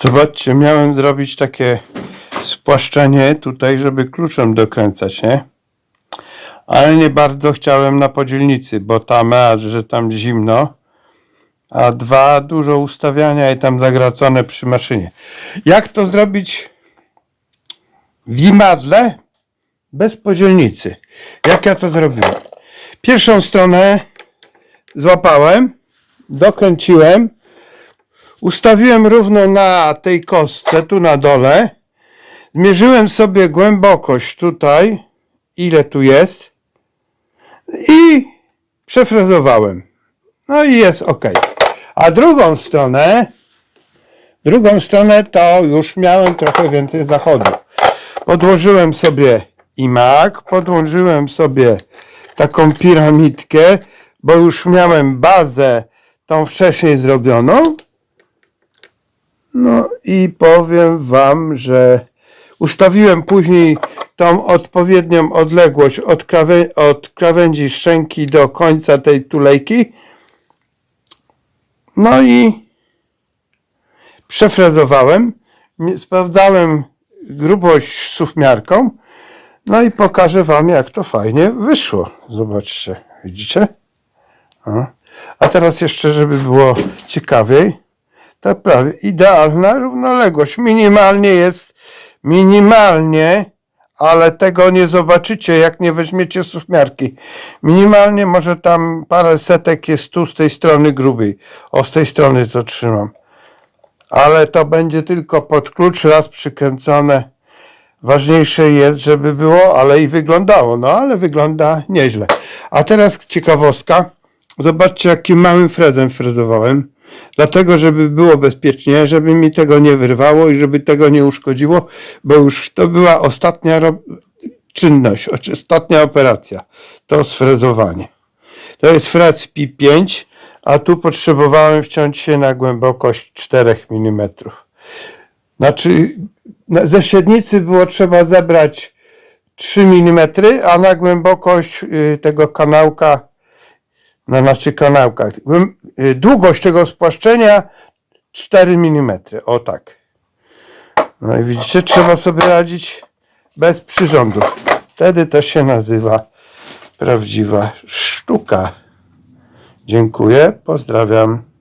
Zobaczcie, miałem zrobić takie spłaszczenie tutaj, żeby kluczem dokręcać, nie? Ale nie bardzo chciałem na podzielnicy, bo tam raz, że tam zimno, a dwa, dużo ustawiania i tam zagracone przy maszynie. Jak to zrobić w imadle bez podzielnicy? Jak ja to zrobiłem? Pierwszą stronę złapałem, dokręciłem, ustawiłem równo na tej kostce, tu na dole, zmierzyłem sobie głębokość tutaj, ile tu jest i przefrezowałem. No i jest ok. A drugą stronę, drugą stronę to już miałem trochę więcej zachodu. Podłożyłem sobie imak, podłożyłem sobie taką piramidkę, bo już miałem bazę tą wcześniej zrobioną. No i powiem Wam, że ustawiłem później tą odpowiednią odległość od, krawę- od krawędzi szczęki do końca tej tulejki. No i przefrezowałem. Sprawdzałem grubość sufmiarką. No i pokażę Wam, jak to fajnie wyszło. Zobaczcie, widzicie? A teraz jeszcze, żeby było ciekawiej, to prawie idealna równoległość. Minimalnie jest, minimalnie, ale tego nie zobaczycie, jak nie weźmiecie sufmiarki. Minimalnie może tam parę setek jest tu z tej strony grubiej. O, z tej strony co trzymam. Ale to będzie tylko pod klucz raz przykręcone. Ważniejsze jest, żeby było, ale i wyglądało. No, ale wygląda nieźle. A teraz ciekawostka. Zobaczcie, jakim małym frezem frezowałem. Dlatego, żeby było bezpiecznie, żeby mi tego nie wyrwało i żeby tego nie uszkodziło, bo już to była ostatnia czynność, ostatnia operacja. To sfrezowanie. To jest frez Pi5, a tu potrzebowałem wciąć się na głębokość 4 mm. Znaczy, na- ze średnicy było trzeba zebrać 3 mm, a na głębokość y, tego kanałka, na znaczy kanałka, głęb- y, długość tego spłaszczenia 4 mm. O tak. No i widzicie, trzeba sobie radzić bez przyrządu. Wtedy to się nazywa prawdziwa sztuka. Dziękuję, pozdrawiam.